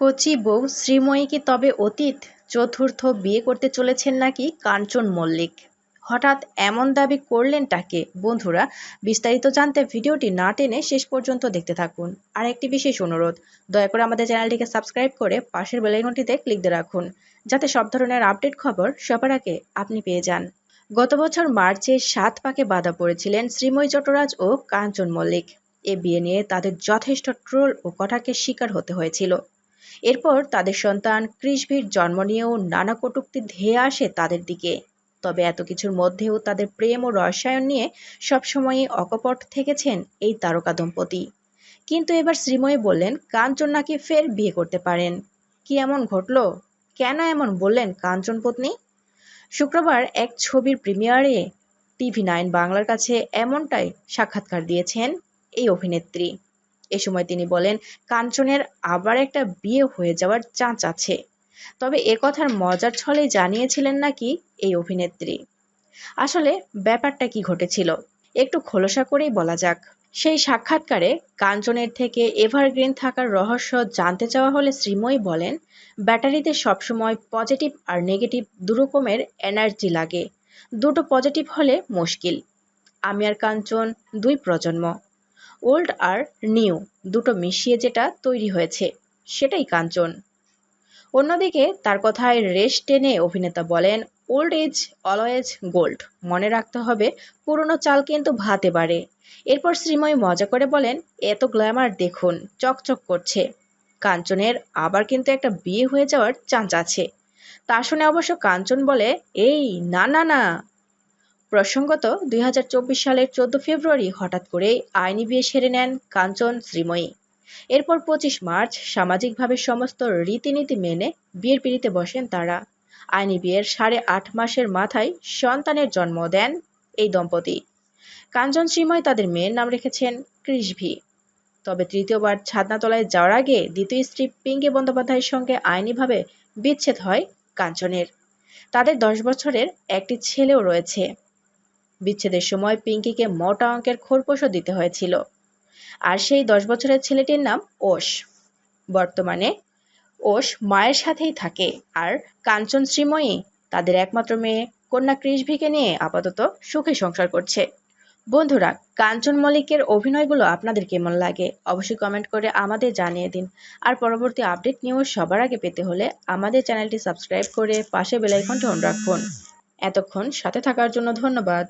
কচি বউ শ্রীময়ী কি তবে অতীত? চতুর্থ বিয়ে করতে চলেছেন নাকি কাঞ্চন মল্লিক? হঠাৎ এমন দাবি করলেন তাকে? বন্ধুরা, বিস্তারিত জানতে ভিডিওটি না টেনে শেষ পর্যন্ত দেখতে থাকুন। আর একটি বিশেষ অনুরোধ, দয়া করে আমাদের চ্যানেলটিকে সাবস্ক্রাইব করে পাশের বেলাইকনটিতে ক্লিক দিয়ে রাখুন, যাতে সব ধরনের আপডেট খবর সবার আগে আপনি পেয়ে যান। গত বছর মার্চে সাত পাকে বাধা পড়েছিলেন শ্রীময়ী চট্টরাজ ও কাঞ্চন মল্লিক। এ বিয়ে নিয়ে তাদের যথেষ্ট ট্রোল ও কটাকের শিকার হতে হয়েছিল। এরপর তাদের সন্তান কৃষভির জন্ম নিয়েও নানা কটূক্তি ধেয়ে আসে তাদের দিকে। তবে এত কিছুর মধ্যেও তাদের প্রেম ও রসায়ন নিয়ে সবসময়ই অকপট থেকেছেন এই তারকা দম্পতি। কিন্তু এবার শ্রীময়ী বললেন, কাঞ্চন নাকি ফের বিয়ে করতে পারেন? কি এমন ঘটল? কেন এমন বললেন কাঞ্চন পত্নী? শুক্রবার এক ছবির প্রিমিয়ারে টিভি নাইন বাংলার কাছে এমনটাই সাক্ষাৎকার দিয়েছেন এই অভিনেত্রী। এ সময় তিনি বলেন, কাঞ্চনের আবার একটা বিয়ে হয়ে যাওয়ার চাঁচ আছে। তবে এ কথার মজার ছলেই জানিয়েছিলেন নাকি এই অভিনেত্রী? আসলে ব্যাপারটা কি ঘটেছিল? একটু খোলসা করেই বলা যাক। সেই সাক্ষাৎকারে কাঞ্চনের থেকে এভারগ্রিন থাকার রহস্য জানতে চাওয়া হলে শ্রীময়ী বলেন, ব্যাটারিতে সবসময় পজিটিভ আর নেগেটিভ দুরকমের এনার্জি লাগে। দুটো পজিটিভ হলে মুশকিল। আমি আর কাঞ্চন দুই প্রজন্ম। ওল্ড আর নিউ দুটো মিশিয়ে যেটা তৈরি হয়েছে, সেটাই কাঞ্চন। অন্যদিকে তার কথায় রেশ টেনে অভিনেতা বলেন, ওল্ড এজ অলওয়েজ গোল্ড। মনে রাখতে হবে, পুরনো চাল কিন্তু ভাতে বাড়ে। এরপর শ্রীময় মজা করে বলেন, এত গ্ল্যামার দেখুন, চকচক করছে। কাঞ্চনের আবার কিন্তু একটা বিয়ে হয়ে যাওয়ার চান্স আছে। তা শুনে অবশ্য কাঞ্চন বলে, এই, না না না। প্রসঙ্গত, দুই হাজার চব্বিশ সালের চোদ্দ ফেব্রুয়ারি হঠাৎ করেই আইনি বিয়ে সেরে নেন কাঞ্চন শ্রীময়ী। এরপর পঁচিশ মার্চ সামাজিকভাবে সমস্ত রীতিনীতি মেনে বিয়ের পিড়িতে বসেন তারা। আইনি বিয়ের সাড়ে আট মাসের মাথায় সন্তানের জন্ম দেন এই দম্পতি। কাঞ্চন শ্রীময় তাদের মেয়ের নাম রেখেছেন কৃষভি তবে তৃতীয়বার ছাদনাতলায় যাওয়ার আগে দ্বিতীয় স্ত্রী পিঙ্কি বন্দ্যোপাধ্যায়ের সঙ্গে আইনিভাবে বিচ্ছেদ হয় কাঞ্চনের। তাদের দশ বছরের একটি ছেলেও রয়েছে। বিচ্ছেদের সময় পিঙ্কিকে মোটা অঙ্কের খোরপোশও দিতে হয়েছিল। আর সেই দশ বছরের ছেলেটির নাম ওষ বর্তমানে ওষ মায়ের সাথেই থাকে আর কাঞ্চন শ্রীময়ী তাদের একমাত্র মেয়ে। কন্যা কৃষভিকে নিয়ে আপাতত সুখে সংসার করছে। বন্ধুরা, কাঞ্চন মল্লিকের অভিনয়গুলো আপনাদের কেমন লাগে অবশ্যই কমেন্ট করে আমাদের জানিয়ে দিন। আর পরবর্তী আপডেট নিউজ সবার আগে পেতে হলে আমাদের চ্যানেলটি সাবস্ক্রাইব করে পাশে বেলাইকনটি অন রাখুন। এতক্ষণ সাথে থাকার জন্য ধন্যবাদ।